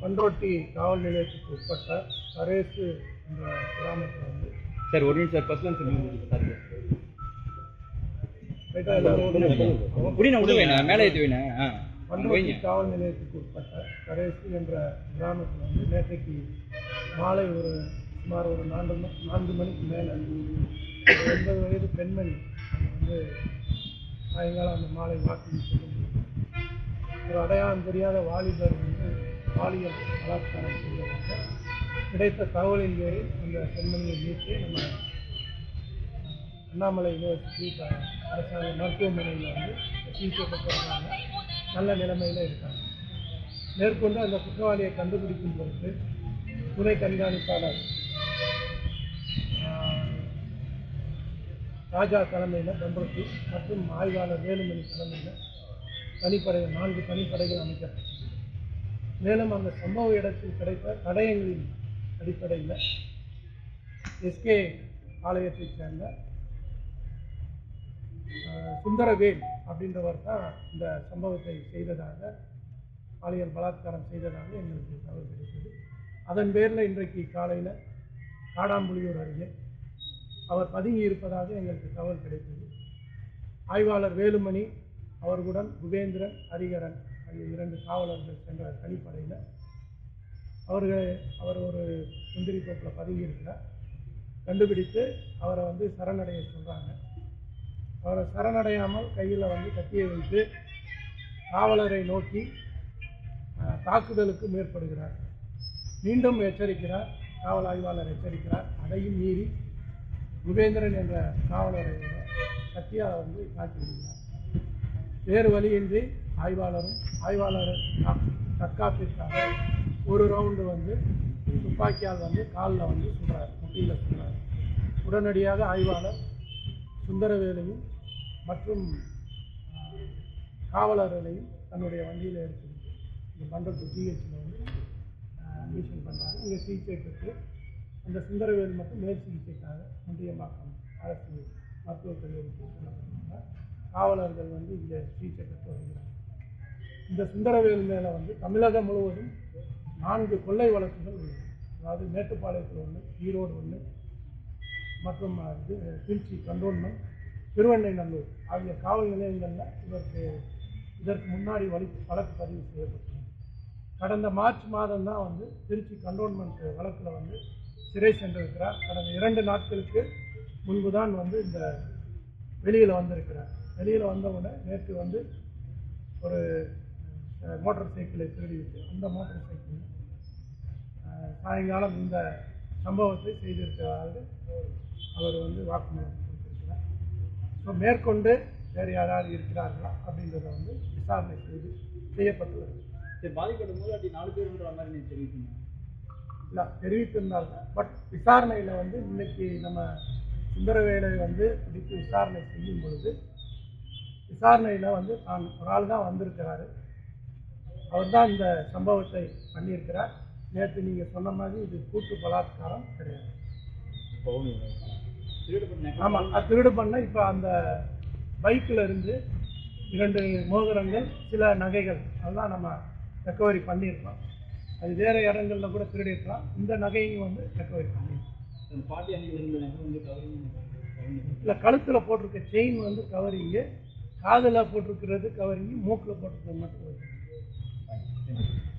பண்ரொட்டி காவல் நிலையத்துக்கு உட்பட்ட சரேசு என்ற கிராமத்தில் வந்து சார் ஒரு நிமிஷம் சார் ஃபர்ஸ்ட் சொல்லி சார் மேலே ஏற்றி பண்ருட்டி காவல் நிலையத்துக்கு உட்பட்ட கரேசு என்ற கிராமத்தில் வந்து நேற்றைக்கு மாலை ஒரு சுமார் ஒரு நான்கு நான்கு மணிக்கு மேலே எண்பது வயது பெண்மணி வந்து சாயங்காலம் அந்த மாலை வாக்கிங் ஒரு அடையாளம் தெரியாத வாலிபர் வந்து பாலியல் பலாத்காரம் செய்வதாக கிடைத்த தகவலின் பேரில் அந்த பெண்மணியை மீட்டு நம்ம அண்ணாமலை யூனிவர்சிட்டி அரசாங்க மருத்துவமனையில் வந்து சிகிச்சைப்பட்டிருக்காங்க நல்ல நிலைமையில் இருக்காங்க. மேற்கொண்டு அந்த குற்றவாளியை கண்டுபிடிக்கும் பொருட்டு துணை கண்காணிப்பாளர் ராஜா தலைமையில் பண்ருட்டி மற்றும் ஆய்வாளர் வேலுமணி தலைமையில் தனிப்படைகள் நான்கு தனிப்படைகள் அமைக்கப்பட்டது. மேலும் அந்த சம்பவ இடத்தில் கிடைத்த தடயங்களின் அடிப்படையில் எஸ்கே ஆலயத்தைச் சேர்ந்த சுந்தரவேல் அப்படின்றவர் தான் இந்த சம்பவத்தை செய்ததாக பாலியல் பலாத்காரம் செய்ததாக எங்களுக்கு தகவல் கிடைத்தது. அதன் பேரில் இன்றைக்கு காலையில் காடாம்புலியூர் அருகே அவர் பதுங்கி இருப்பதாக எங்களுக்கு தகவல் கிடைத்தது. ஆய்வாளர் வேலுமணி அவர்களுடன் குபேந்திரன் ஹரிகரன் அங்கே இரண்டு காவலர்கள் சென்ற தனிப்படையில் அவர்கள் அவர் ஒரு முந்திரி தோப்பில் பதுங்கி இருக்கிறார். கண்டுபிடித்து அவரை வந்து சரணடைய சொல்கிறாங்க அவரை சரணடையாமல் கையில் வந்து கத்தியை வைத்து காவலரை நோக்கி தாக்குதலுக்கு மேற்படுகிறார். மீண்டும் எச்சரிக்கிறார். காவல் ஆய்வாளர் எச்சரிக்கிறார். அதையும் மீறி குபேந்திரன் என்ற காவலரை கத்தியால் வந்து காட்டி விடுகிறார் வேறு வழியின்றி ஆய்வாளரும் ஆய்வாளர் தற்காப்பிற்காக ஒரு ரவுண்டு வந்து துப்பாக்கியால் வந்து காலில் வந்து சுடுறார் முட்டியில் சுடுறார். உடனடியாக ஆய்வாளர் சுந்தரவேலையும் மற்றும் காவலர்களையும் தன்னுடைய வண்டியில் எடுத்துக்கிட்டு இந்த பண்டத்து ஜிஹெச்சில் வந்து அட்மிஷன் பண்ணுறாங்க இங்கே சிகிச்சை பெற்று அந்த சுந்தரவேல் மட்டும் மேல் சிகிச்சைக்காக முண்டியம்பாக்கம் அரசு மருத்துவக் கல்லூரிக்கு காவலர்கள் வந்து இங்கே சிகிச்சை பெற்று வருகிறார் இந்த சுந்தரவேல் மேலே வந்து தமிழகம் முழுவதும் நான்கு கொள்ளை வழக்குகள் உள்ளது அதாவது மேட்டுப்பாளையத்தில் ஒன்று ஈரோடு ஒன்று மற்றும் இது திருச்சி கண்டோன்மெண்ட் திருவெண்ணைநல்லூர் ஆகிய காவல் நிலையங்களில் இதற்கு இதற்கு முன்னாடி வழி வழக்கு பதிவு செய்யப்பட்டது. கடந்த மார்ச் மாதம் தான் வந்து திருச்சி கண்டோன்மெண்ட் வழக்கில் வந்து சிறை சென்றிருக்கிறார். கடந்த இரண்டு நாட்களுக்கு முன்பு தான் வந்து இந்த வெளியில் வந்திருக்கிறார். வெளியில் வந்தவுடனே நேற்று வந்து ஒரு மோட்டார் சைக்கிளை திருடிவிட்டு அந்த மோட்டார் சைக்கிள் சாயங்காலம் இந்த சம்பவத்தை செய்திருக்கிறார்கள். அவர் வந்து வாக்குமூலம் கொடுத்திருக்கிறார். ஸோ மேற்கொண்டு வேறு யாராவது இருக்கிறார்களா அப்படின்றத வந்து விசாரணை செய்து செய்யப்பட்டு வருது சரி போது அப்படி நாலு பேருன்ற மாதிரி நீ தெரிவிக்கணும். இல்லை தெரிவித்திருந்தாங்க பட் விசாரணையில் வந்து இன்னைக்கு நம்ம சுந்தரவேலை வந்து பிடித்து விசாரணை செய்யும் பொழுது விசாரணையில் வந்து தான் ஒரு ஆள் தான் வந்திருக்கிறாரு. அவர் தான் இந்த சம்பவத்தை பண்ணியிருக்கிறார். நேற்று நீங்கள் சொன்ன மாதிரி இது கூட்டு பலாத்காரம் கிடையாது. ஆமாம் திருடு பண்ண இப்போ அந்த பைக்கில் இருந்து இரண்டு மோதிரங்கள் சில நகைகள் அதெல்லாம் நம்ம ரெக்கவரி பண்ணியிருக்கோம். அது வேறு இடங்கள்ல கூட திருடிருக்கலாம் இந்த நகையும் வந்து ரெக்கவரி பண்ணியிருக்கோம். இல்லை கழுத்தில் போட்டிருக்க செயின் வந்து கவரிங்கு காதில் போட்டிருக்கிறது கவரிங்கு மூக்கில் போட்டிருக்கிறது மட்டும் Amen.